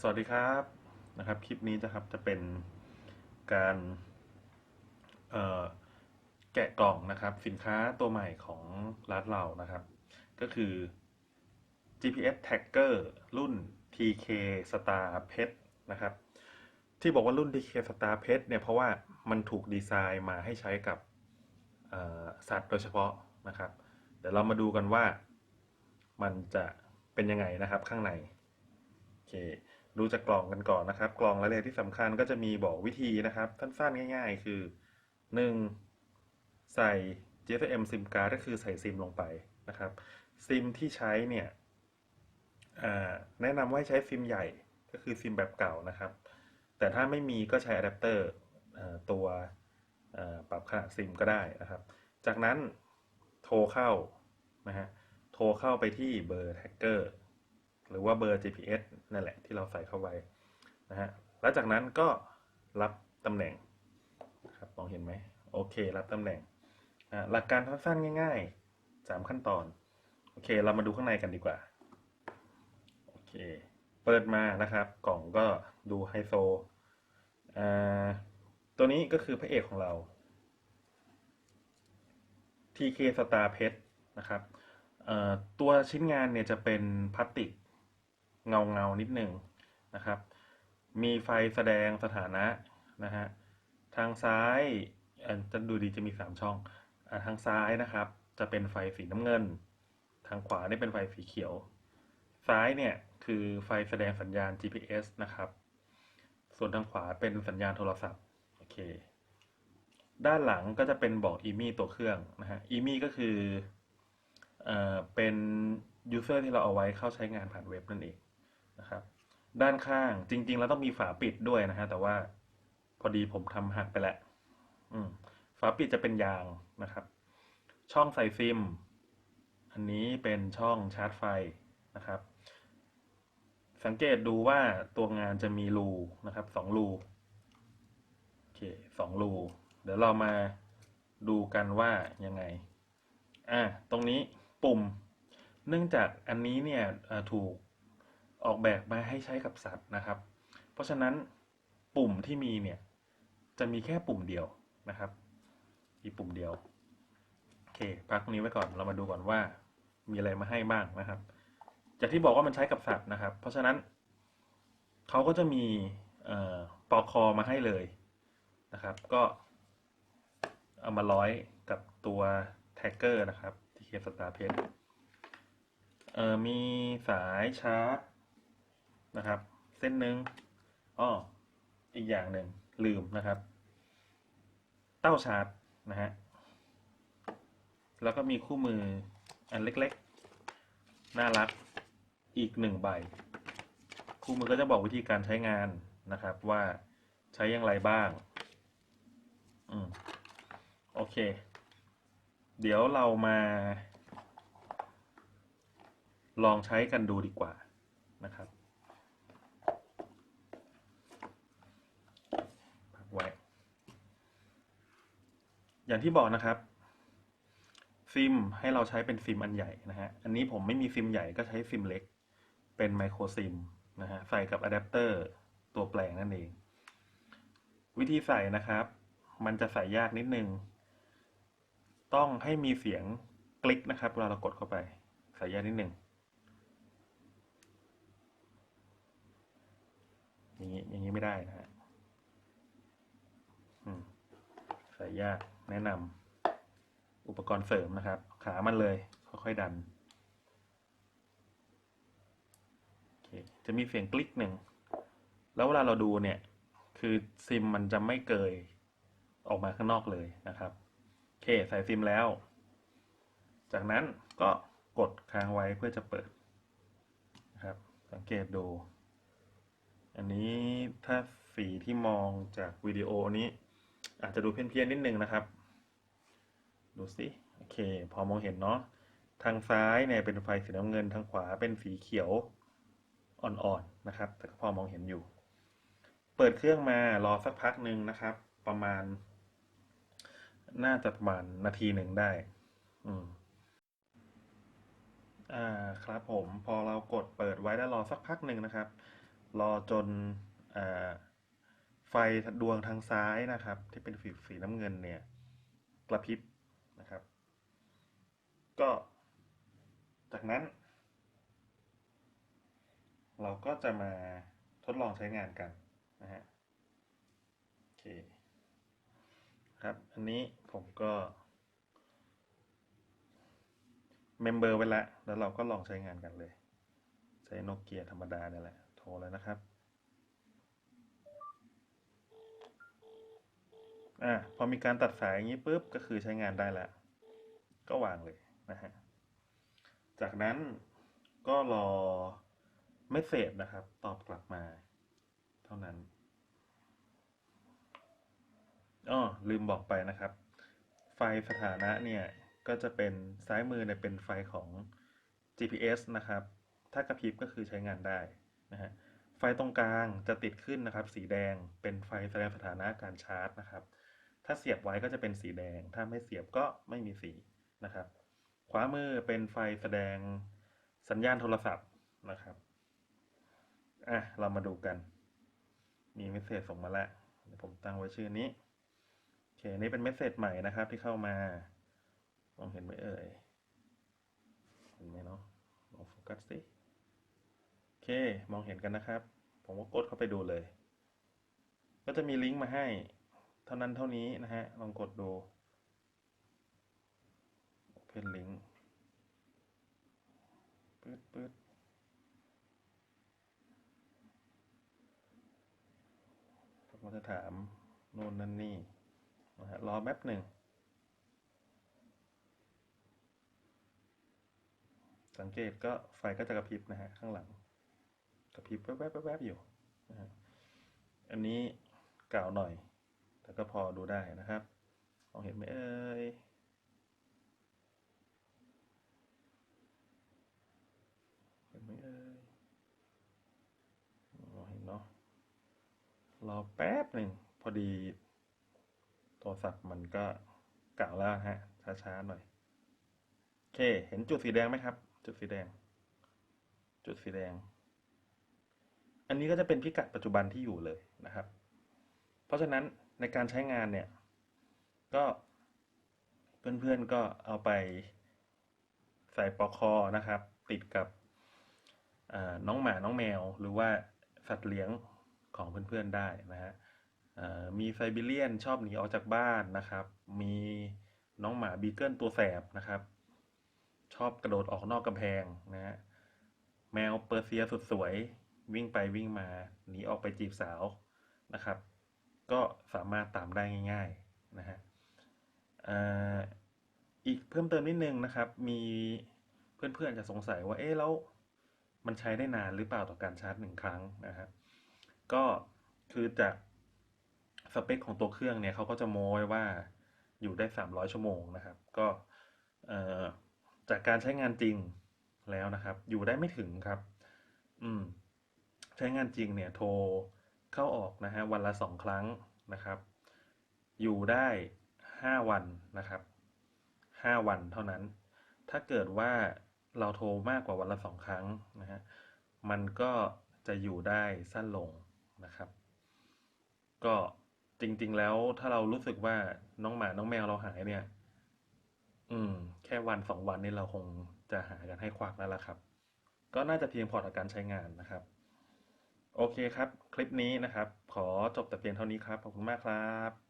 สวัสดีครับนะครับ คลิปนี้นะครับจะเป็นการแกะกล่องนะครับ สินค้าตัวใหม่ของร้านเรานะครับ ก็คือ GPS Tagger รุ่น TK Star Pet นะครับ ที่บอกว่ารุ่น TK Star Pet เนี่ยเพราะว่ามันถูกดีไซน์มาให้ใช้กับสัตว์โดยเฉพาะนะครับ เดี๋ยวเรามาดูกันว่ามันจะเป็นยังไงนะครับข้างใน ดูจากกล่องกันก่อนนะครับ กล่องรายละเอียดที่สำคัญก็จะมีบอกวิธีนะครับ สั้นๆ ง่าย ๆ คือ 1. ใส่ GSM SIM card ก็คือใส่ซิมลงไปนะครับซิมที่ใช้เนี่ยแนะนำว่าใช้ซิมใหญ่ก็คือซิมแบบเก่านะครับ แต่ถ้าไม่มีก็ใช้อะแดปเตอร์ตัวปรับขนาดซิมก็ได้นะครับ จากนั้นโทรเข้านะฮะโทรเข้าไปที่เบอร์แท็กเกอร์หรือว่าเบอร์ GPS นั่นแหละที่เราใส่เข้าไว้นะฮะแล้วจากนั้นก็รับตำแหน่งครับมองเห็นไหมโอเค รับตำแหน่งอะหลักการสั้นๆง่าย ๆ 3 ขั้นตอน โอเค เรามาดูข้างในกันดีกว่า โอเค เปิดมานะครับ กล่องก็ดูไฮโซตัวนี้ก็คือพระเอกของเรา TK Star Pet นะครับตัวชิ้นงานเนี่ยจะเป็นพลาสติก เงาเงานิดหนึ่งนะครับ มีไฟแสดงสถานะนะฮะทางซ้ายจะดูดีจะมีสามช่องอทางซ้ายนะครับ จะเป็นไฟสีน้ำเงิน ทางขวานี่เป็นไฟสีเขียว ซ้ายเนี่ยคือไฟแสดงสัญญาณ GPS นะครับ ส่วนทางขวาเป็นสัญญาณโทรศัพท์โอเคด้านหลังก็จะเป็นบอกอีมี่ตัวเครื่องนะฮะอีมี่ก็คือเอ่อเป็นยูเซอร์ที่เราเอาไว้เข้าใช้งานผ่านเว็บนั่นเอง นะครับ ด้านข้างจริง ๆ แล้วต้องมีฝาปิดด้วยนะฮะแต่ว่าพอดีผมทำหักไปแล้วฝาปิดจะเป็นยางนะครับ ช่องใส่ซิม อันนี้เป็นช่องชาร์จไฟนะครับ สังเกตดูว่าตัวงานจะมีรูนะครับสองรูโอเคสองรูเดี๋ยวเรามาดูกันว่ายังไง อะตรงนี้ปุ่ม เนื่องจากอันนี้เนี่ยถูก ออกแบบมาให้ใช้กับสัตว์นะครับ เพราะฉะนั้นปุ่มที่มีเนี่ยจะมีแค่ปุ่มเดียวนะครับ มีปุ่มเดียว โอเค พักตรงนี้ไว้ก่อน เรามาดูก่อนว่า มีอะไรมาให้บ้างนะครับ จากที่บอกว่ามันใช้กับสัตว์นะครับ เพราะฉะนั้นเขาก็จะมีปลอกคอมาให้เลยนะครับ ก็เอามาร้อยกับตัวแท็กเกอร์นะครับ ที่เคสตาร์เพเออมีสายชาร์จ นะครับ เส้นหนึ่งอ้ออีกอย่างหนึ่งลืมนะครับ เต้าชาร์จนะฮะแล้วก็มีคู่มืออันเล็กๆ น่ารักอีกหนึ่งใบ คู่มือก็จะบอกวิธีการใช้งานนะครับว่าใช้อย่างไรบ้าง อืม โอเค เดี๋ยวเรามา ลองใช้กันดูดีกว่านะครับพักไว้ อย่างที่บอกนะครับ ซิมให้เราใช้เป็นซิมอันใหญ่นะฮะ อันนี้ผมไม่มีซิมใหญ่ก็ใช้ซิมเล็ก เป็นไมโครซิมนะฮะ ใส่กับอะแดปเตอร์ตัวแปลงนั่นเอง วิธีใส่นะครับ มันจะใส่ยากนิดนึง ต้องให้มีเสียงคลิกนะครับเวลาเรากดเข้าไป ใส่ยากนิดนึงอย่างนี้อย่างนี้ไม่ได้นะฮะอืม ใส่ยากแนะนำอุปกรณ์เสริมนะครับ ขามันเลย ค่อยๆดันจะมีเสียงคลิกหนึ่ง แล้วเวลาเราดูเนี่ย คือซิมมันจะไม่เกยออกมาข้างนอกเลยนะครับ โอเค ใส่ซิมแล้ว จากนั้นก็กดค้างไว้เพื่อจะเปิดนะครับ สังเกตดู อันนี้ถ้าสีที่มองจากวิดีโอนี้ อาจจะดูเพี้ยนๆนิดนึงนะครับ ดูสิโอเค พอมองเห็นเนาะทางซ้ายเนี่ยเป็นไฟสีน้ำเงินทางขวาเป็นสีเขียวอ่อนๆนะครับ แต่ก็พอมองเห็นอยู่ เปิดเครื่องมารอสักพักหนึ่งนะครับ ประมาณ น่าจะประมาณนาทีหนึ่งได้ อืมอ่าครับผมพอเรากดเปิดไว้แล้วรอสักพักหนึ่งนะครับ รอจนอ่า ไฟดวงทางซ้ายนะครับ ที่เป็นสีสีน้ำเงินเนี่ย กระพริบนะครับ ก็จากนั้น เราก็จะมาทดลองใช้งานกันนะฮะโอเคครับอันนี้ผมก็เมมเบอร์ไว้แล้วแล้วเราก็ลองใช้งานกันเลย ใช้โนเกียธรรมดาเนี่ยแหละ โทรเลยนะครับ อ่าพอมีการตัดสายอย่างนี้ปุ๊บก็คือใช้งานได้แล้ว ก็วางเลยนะฮะจากนั้นก็รอไม่เสร็จนะครับ ตอบกลับมา เท่านั้นอ้อลืมบอกไปนะครับ ไฟสถานะเนี่ย ก็จะเป็นซ้ายมือเนี่ยเป็นไฟของ GPS นะครับ ถ้ากระพริบก็คือใช้งานได้นะฮะไฟตรงกลางจะติดขึ้นนะครับ สีแดงเป็นไฟแสดงสถานะการชาร์จนะครับ ถ้าเสียบไว้ก็จะเป็นสีแดง ถ้าไม่เสียบก็ไม่มีสีนะครับ ขวามือเป็นไฟแสดงสัญญาณโทรศัพท์นะครับอะเรามาดูกัน มีเมสเซจส่งมาแล้วเดี๋ยวผมตั้งไว้ชื่อนี้โอเคนี่เป็นเมสเซจใหม่นะครับที่เข้ามามองเห็นไหมเอ่ยเห็นไหมเนาะลองโฟกัสสิโอเคมองเห็นกันนะครับ ผมก็กดเข้าไปดูเลย ก็จะมีลิงก์มาให้ เท่านั้นเท่านี้นะฮะ ลองกดดู Open link ปื๊ดปื๊ดผมก็จะถามโน่นนั่นนี่นะฮะรอแป๊บหนึ่ง สังเกตก็ไฟก็จะกระพริบนะฮะ ข้างหลัง กระพริบแวบๆแวบๆอยู่นะฮะอันนี้เก่าหน่อย แต่ก็พอดูได้นะครับมองเห็นไหมเอ่ยเห็นไหมเอ่ยมองเห็นเนาะรอแป๊บหนึ่งพอดีโทรศัพท์มันก็เก่าแล้วฮะ ช้าๆหน่อยโอเค เห็นจุดสีแดงไหมครับ จุดสีแดง จุดสีแดง อันนี้ก็จะเป็นพิกัดปัจจุบันที่อยู่เลยนะครับ เพราะฉะนั้น ในการใช้งานเนี่ย ก็เพื่อนๆก็เอาไปใส่ปลอกคอนะครับ ติดกับน้องหมาน้องแมว หรือว่าสัตว์เลี้ยงของเพื่อนๆได้นะฮะมีไซบีเรียนชอบหนีออกจากบ้านนะครับ มีน้องหมาบีเกิลตัวแสบนะครับ ชอบกระโดดออกนอกกำแพงนะฮะแมวเปอร์เซียสุดสวยวิ่งไปวิ่งมาหนีออกไปจีบสาวนะครับ ก็สามารถตามได้ง่าย ๆ นะฮะอีกเพิ่มเติมนิดนึงนะครับ มีเพื่อนๆจะสงสัยว่า เอ๊ะแล้วมันใช้ได้นานหรือเปล่าต่อการชาร์จหนึ่งครั้งนะฮะก็คือจากสเปคของตัวเครื่องเนี่ยเขาก็จะโม้ไว้ว่าอยู่ได้ 300 ชั่วโมงนะครับ ก็จากการใช้งานจริงแล้วนะครับ อยู่ได้ไม่ถึงครับ อืม ใช้งานจริงเนี่ย โทร เข้าออกนะฮะวันละสองครั้งนะครับ อยู่ได้ห้าวันนะครับห้าวันเท่านั้น ถ้าเกิดว่าเราโทรมากกว่าวันละสองครั้งนะฮะมันก็จะอยู่ได้สั้นลงนะครับ ก็จริงๆแล้วถ้าเรารู้สึกว่าน้องหมาน้องแมวเราหายเนี่ย อืม แค่วันสองวันนี้เราคงจะหากันให้ควักแล้วล่ะครับ ก็น่าจะเพียงพอต่อการใช้งานนะครับ โอเคครับ คลิปนี้นะครับ ขอจบแต่เพียงเท่านี้ครับ ขอบคุณมากครับ